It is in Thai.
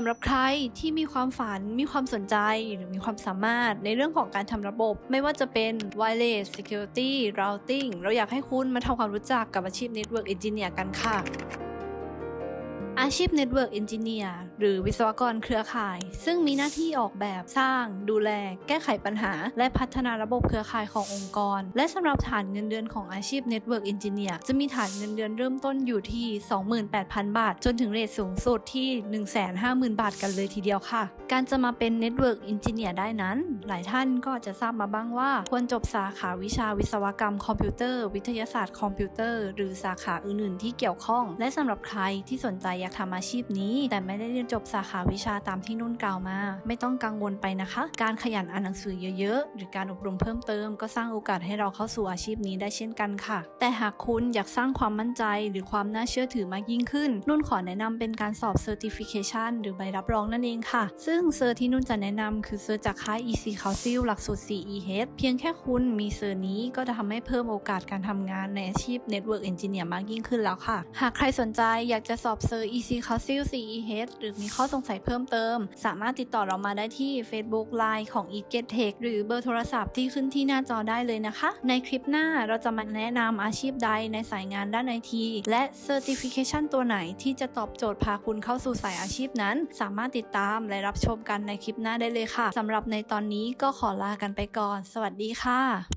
สำหรับใครที่มีความฝัน มีความสนใจ หรือมีความสามารถในเรื่องของการทำระบบ ไม่ว่าจะเป็น wireless security routing เราอยากให้คุณมาทำความรู้จักกับอาชีพ network engineer กันค่ะ อาชีพ Network Engineer หรือวิศวกรเครือข่าย ซึ่งมีหน้าที่ออกแบบสร้าง ดูแล แก้ไขปัญหา และพัฒนาระบบเครือข่ายขององค์กร และสำหรับฐานเงินเดือนของอาชีพ Network Engineer จะมีฐานเงินเดือนเริ่มต้นอยู่ที่ 28,000 บาท จนถึงเรทสูงสุดที่ 150,000 บาทกันเลยทีเดียวค่ะ การจะมาเป็น Network Engineer ได้นั้น หลายท่านก็จจะทราบมาบ้างว่า ควรจบสาขาวิชาวิศวกรรมคอมพิวเตอร์ วิทยาศาสตร์คอมพิวเตอร์ หรือสาขาอื่นๆ ที่เกี่ยวข้อง และสำหรับใครที่สนใจอยากทำอาชีพนี้ แต่ไม่ได้เรียนจบสาขาวิชาตามที่นุ่นกล่าวมา ไม่ต้องกังวลไปนะคะ การขยันอ่านหนังสือเยอะๆ หรือการอบรมเพิ่มเติม ก็สร้างโอกาสให้เราเข้าสู่อาชีพนี้ได้เช่นกันค่ะ แต่หากคุณอยากสร้างความมั่นใจหรือความน่าเชื่อถือมากยิ่งขึ้น นุ่นขอแนะนำเป็นการสอบ Certification หรือใบรับรองนั่นเองค่ะ ซึ่งเซอร์ที่นุ่นจะแนะนำคือเซอร์จากค่าย EC Council หลักสูตร CEH เพียงแค่คุณมีเซอร์นี้ก็จะทำให้เพิ่มโอกาสการทำงานในอาชีพ Network Engineer มากยิ่งขึ้นแล้วค่ะ หากใครสนใจอยากจะสอบเซอร์ EC Council CEH หรือมีข้อสงสัยเพิ่มเติม สามารถติดต่อเรามาได้ที่ Facebook Line ของ e g e t Tech หรือเบอร์โทรศัพท์ที่ขึ้นที่หน้าจอได้เลยนะคะ ในคลิปหน้าเราจะมาแนะนำอาชีพใดในสายงานด้านไอทีและ Certification ตัวไหนที่จะตอบโจทย์พาคุณเข้าสู่สายอาชีพนั้น สามารถติดตามและรับชมกันในคลิปหน้าได้เลยค่ะสำหรับในตอนนี้ก็ขอลากันไปก่อน สวัสดีค่ะ